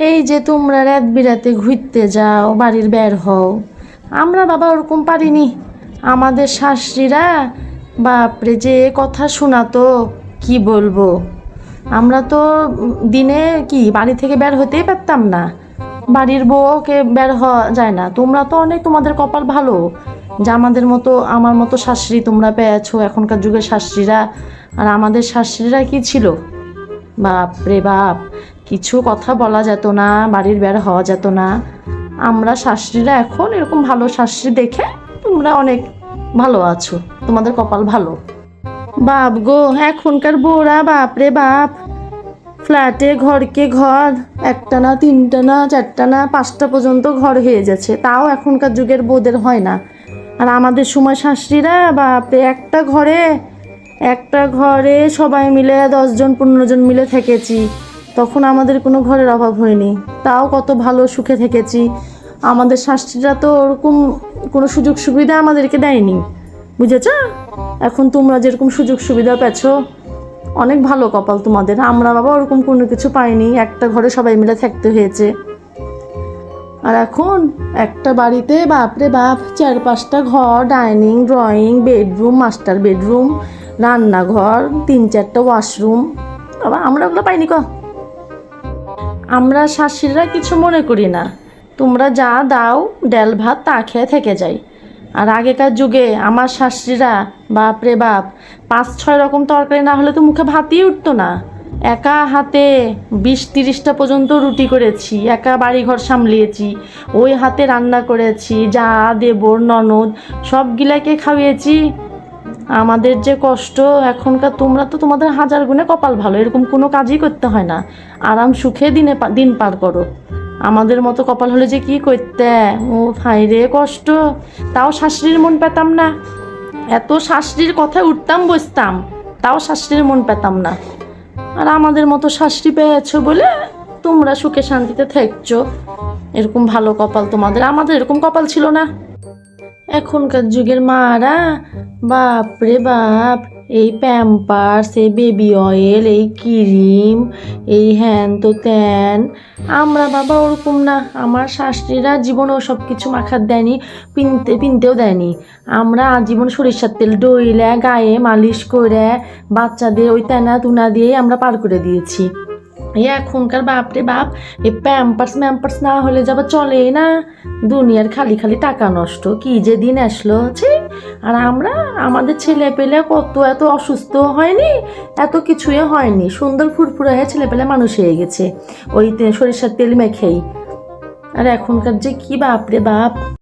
এই যে তোমরা রাত বিরাতে ঘুরতে যাও, বাড়ির বের হও। আমরা বাবা ওরকম পারিনি। আমাদের শাশুড়িরা, বাপরে যে কথা শোনাতো, কি বলব? আমরা তো দিনে কি, বাড়ি থেকে বের হতেই পারতাম না। বাড়ির বউকে বের হওয়া যায় না। তোমরা তো অনেক তোমাদের কপাল ভালো। যে আমাদের মতো, আমার মতো শাশুড়ি তোমরা পেয়েছ। এখনকার যুগের শাশুড়িরা। আর আমাদের শাশুড়িরা কি ছিল? বাপ রে বাপ, কিছু কথা বলা যেত না, বাড়ির বের হওয়া যেত না। আমরা শাশুড়িরা এখন এরকম ভালো শাশুড়ি দেখে তোমরা অনেক ভালো আছো, তোমাদের কপাল ভালো। বাপ গো, এখনকার বউরা বাপ রে বাপ। ফ্ল্যাটে, ঘরকে ঘর, একটা না, তিনটা না, চারটা না, পাঁচটা পর্যন্ত ঘর হয়ে যাচ্ছে তাও এখনকার যুগের বোদের হয় না। আর আমাদের সময় শাশুড়িরা বাপরে, একটা ঘরে একটা ঘরে সবাই মিলে দশজন পনেরো জন মিলে থেকেছি। তখন আমাদের কোনো ঘরের অভাব হয়নি। তাও কত ভালো সুখে থেকেছি। আমাদের শাশুড়িরা তো ওরকম কোনো সুযোগ সুবিধা আমাদেরকে দেয়নি। বুঝেছ? এখন তোমরা যেরকম সুযোগ সুবিধা পেছো অনেক ভালো কপাল তোমাদের। আমরা বাবা ওরকম কোনো কিছু পাইনি। একটা ঘরে সবাই মিলে থাকতে হয়েছে। আর এখন একটা বাড়িতে বাপরে বাপ, চার পাঁচটা ঘর, dining, drawing, bedroom, master bedroom রান্নাঘর, তিন চারটা ওয়াশরুম আবার আমরা ওগুলো পাইনি ক। আমরা শাশুড়িরা কিছু মনে করি না। তোমরা যা দাও, ডাল, ভাত তা খেয়ে থেকে যাই। আর আগেকার যুগে আমার শাশুড়িরা বাপরে বাপ, পাঁচ, ছয় রকম তরকারি না হলে তো মুখে ভাতই উঠতো না। একা হাতে বিশ, তিরিশটা পর্যন্ত রুটি করেছি, একা বাড়িঘর সামলিয়েছি, ওই হাতে রান্না করেছি, যা, দেবর, ননদ, সবগুলাকে খাওয়িয়েছি। আমাদের যে কষ্ট, এখনকার তোমরা তো তোমাদের হাজার গুণে কপাল ভালো, এরকম কোনো কাজই করতে হয় না। আরাম সুখে দিনে দিন পার করো। আমাদের মতো কপাল হলে যে কি করতে? ও ভাই রে, কষ্ট। তাও শাশুড়ির মন পেতাম না। এত শাশুড়ির কথায় উঠতাম, বসতাম। তাও শাশুড়ির মন পেতাম না। আর আমাদের মতো শাশুড়ি পেয়েছ বলে তোমরা সুখে শান্তিতে থাকছো। এরকম ভালো কপাল তোমাদের, আমাদের এরকম কপাল ছিল না। এখনকার যুগের মারা। বাপ রে বাপ, এই প্যাম্পার্স এই বেবি অয়েল এই ক্রিম এই হ্যান তো ত্যান আমরা বাবা ওরকম না, আমার শাশুড়িরা জীবনেও সব কিছু মাখার দেয়নি, পিনতে, পিনতেও দেয়নি। আমরা আজীবন সরিষার তেল ডইলে, গায়ে মালিশ করে বাচ্চাদের ওই তেনা তুনা দিয়েই আমরা পার করে দিয়েছি। এখনকার বাপরে বাপ এই প্যাম্পার্স ম্যাম্পার্স না হলে যাবা চলেই না। দুনিয়ার খালি খালি টাকা নষ্ট, কি যে দিন আসলো, ছি। আর আমরা, আমাদের ছেলে পেলে কত এত অসুস্থ হয়নি, এত কিছুই হয়নি। সুন্দর ফুরফুরে হয়ে ছেলে পেলে মানুষ হয়ে গেছে। ওই সরিষার তেল মেখেই। আর এখনকার যে কি বাপরে বাপ।